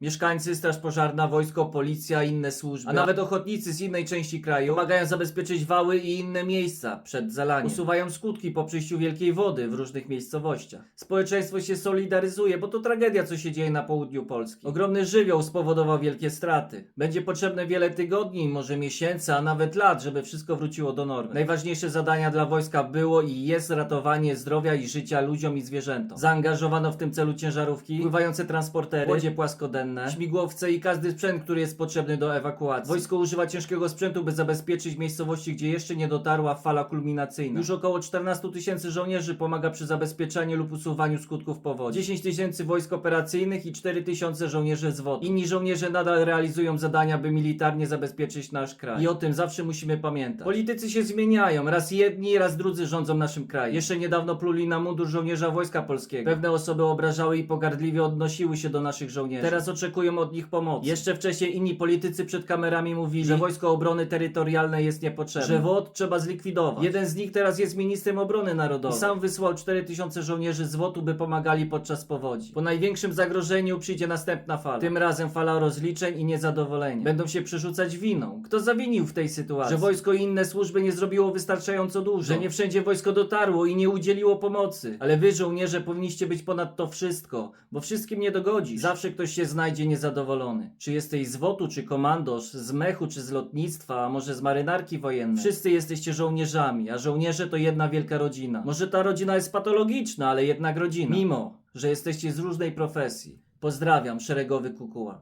Mieszkańcy, straż pożarna, wojsko, policja, inne służby, a nawet ochotnicy z innej części kraju pomagają zabezpieczyć wały i inne miejsca przed zalaniem. Usuwają skutki po przyjściu wielkiej wody w różnych miejscowościach. Społeczeństwo się solidaryzuje, bo to tragedia, co się dzieje na południu Polski. Ogromny żywioł spowodował wielkie straty. Będzie potrzebne wiele tygodni, może miesięcy, a nawet lat, żeby wszystko wróciło do normy. Najważniejsze zadania dla wojska było i jest ratowanie zdrowia i życia ludziom i zwierzętom. Zaangażowano w tym celu ciężarówki, pływające transportery, łodzie śmigłowce i każdy sprzęt, który jest potrzebny do ewakuacji. Wojsko używa ciężkiego sprzętu, by zabezpieczyć miejscowości, gdzie jeszcze nie dotarła fala kulminacyjna. Już około 14 tysięcy żołnierzy pomaga przy zabezpieczeniu lub usuwaniu skutków powodzi. 10 tysięcy wojsk operacyjnych i 4 tysiące żołnierzy z WOT. Inni żołnierze nadal realizują zadania, by militarnie zabezpieczyć nasz kraj. I o tym zawsze musimy pamiętać. Politycy się zmieniają. Raz jedni, raz drudzy rządzą naszym krajem. Jeszcze niedawno pluli na mundur żołnierza Wojska Polskiego. Pewne osoby obrażały i pogardliwie odnosiły się do naszych żołnierzy. Teraz oczekują od nich pomocy. Jeszcze wcześniej inni politycy przed kamerami mówili, że Wojsko Obrony Terytorialnej jest niepotrzebne. Że WOT trzeba zlikwidować. Jeden z nich teraz jest ministrem obrony narodowej. I sam wysłał 4000 żołnierzy z WOT-u, by pomagali podczas powodzi. Po największym zagrożeniu przyjdzie następna fala. Tym razem fala rozliczeń i niezadowolenia. Będą się przerzucać winą. Kto zawinił w tej sytuacji? Że wojsko i inne służby nie zrobiło wystarczająco dużo. Że nie wszędzie wojsko dotarło i nie udzieliło pomocy. Ale wy, żołnierze, powinniście być ponad to wszystko, bo wszystkim nie dogodzi. Zawsze ktoś się znajdzie niezadowolony. Czy jesteś z WOT-u, czy komandosz, z mechu, czy z lotnictwa, a może z marynarki wojennej. Wszyscy jesteście żołnierzami, a żołnierze to jedna wielka rodzina. Może ta rodzina jest patologiczna, ale jednak rodzina. Mimo, że jesteście z różnej profesji. Pozdrawiam, szeregowy kukuła.